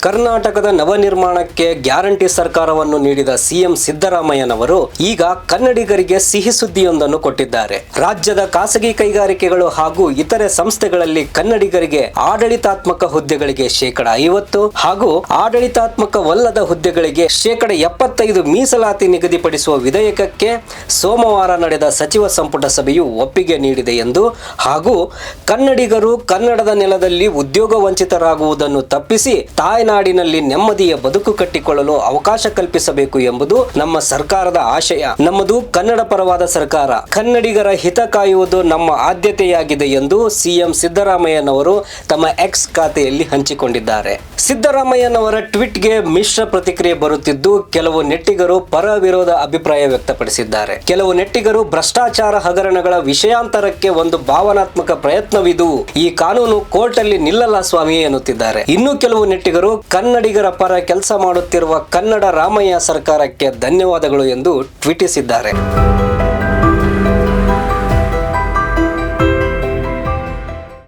ಕರ್ನಾಟಕದ ನವನಿರ್ಮಾಣಕ್ಕೆ ಗ್ಯಾರಂಟಿ ಸರ್ಕಾರವನ್ನು ನೀಡಿದ ಸಿಎಂ ಸಿದ್ದರಾಮಯ್ಯನವರು ಈಗ ಕನ್ನಡಿಗರಿಗೆ ಸಿಹಿ ಸುದ್ದಿಯೊಂದನ್ನು ಕೊಟ್ಟಿದ್ದಾರೆ. ರಾಜ್ಯದ ಖಾಸಗಿ ಕೈಗಾರಿಕೆಗಳು ಹಾಗೂ ಇತರೆ ಸಂಸ್ಥೆಗಳಲ್ಲಿ ಕನ್ನಡಿಗರಿಗೆ ಆಡಳಿತಾತ್ಮಕ ಹುದ್ದೆಗಳಿಗೆ ಶೇಕಡ ಐವತ್ತು ಹಾಗೂ ಆಡಳಿತಾತ್ಮಕವಲ್ಲದ ಹುದ್ದೆಗಳಿಗೆ ಶೇಕಡ ಎಪ್ಪತ್ತೈದು ಮೀಸಲಾತಿ ನಿಗದಿಪಡಿಸುವ ವಿಧೇಯಕಕ್ಕೆ ಸೋಮವಾರ ನಡೆದ ಸಚಿವ ಸಂಪುಟ ಸಭೆಯು ಒಪ್ಪಿಗೆ ನೀಡಿದೆ ಎಂದು ಹಾಗೂ ಕನ್ನಡಿಗರು ಕನ್ನಡದ ನೆಲದಲ್ಲಿ ಉದ್ಯೋಗ ವಂಚಿತರಾಗುವುದನ್ನು ತಪ್ಪಿಸಿ ತಾಯ್ನಾಡಿನಲ್ಲಿ ನೆಮ್ಮದಿಯ ಬದುಕು ಕಟ್ಟಿಕೊಳ್ಳಲು ಅವಕಾಶ ಕಲ್ಪಿಸಬೇಕು ಎಂಬುದು ನಮ್ಮ ಸರ್ಕಾರದ ಆಶಯ. ನಮ್ಮದು ಕನ್ನಡ ಪರವಾದ ಸರ್ಕಾರ. ಕನ್ನಡಿಗರ ಹಿತ ಕಾಯುವುದು ನಮ್ಮ ಆದ್ಯತೆಯಾಗಿದೆ ಎಂದು ಸಿಎಂ ಸಿದ್ದರಾಮಯ್ಯನವರು ತಮ್ಮ ಎಕ್ಸ್ ಖಾತೆಯಲ್ಲಿ ಹಂಚಿಕೊಂಡಿದ್ದಾರೆ. ಸಿದ್ದರಾಮಯ್ಯನವರ ಟ್ವೀಟ್ಗೆ ಮಿಶ್ರ ಪ್ರತಿಕ್ರಿಯೆ ಬರುತ್ತಿದ್ದು, ಕೆಲವು ನೆಟ್ಟಿಗರು ಪರ ವಿರೋಧ ಅಭಿಪ್ರಾಯ ವ್ಯಕ್ತಪಡಿಸಿದ್ದಾರೆ. ಕೆಲವು ನೆಟ್ಟಿಗರು ಭ್ರಷ್ಟಾಚಾರ ಹಗರಣಗಳ ವಿಷಯಾಂತರಕ್ಕೆ ಒಂದು ಭಾವನಾತ್ಮಕ ಪ್ರಯತ್ನವಿದು ಈ ಕಾನೂನು ಕೋರ್ಟ್ ಅಲ್ಲಿ ನಿಲ್ಲಲ್ಲ ಸ್ವಾಮಿ ಎನ್ನುತ್ತಿದ್ದಾರೆ. ಇನ್ನು ಕೆಲವು ನೆಟ್ಟಿಗರು ಕನ್ನಡಿಗರ ಪರ ಕೆಲಸ ಮಾಡುತ್ತಿರುವ ಕನ್ನಡ ರಾಮಯ್ಯ ಸರ್ಕಾರಕ್ಕೆ ಧನ್ಯವಾದಗಳು ಎಂದು ಟ್ವೀಟಿಸಿದ್ದಾರೆ.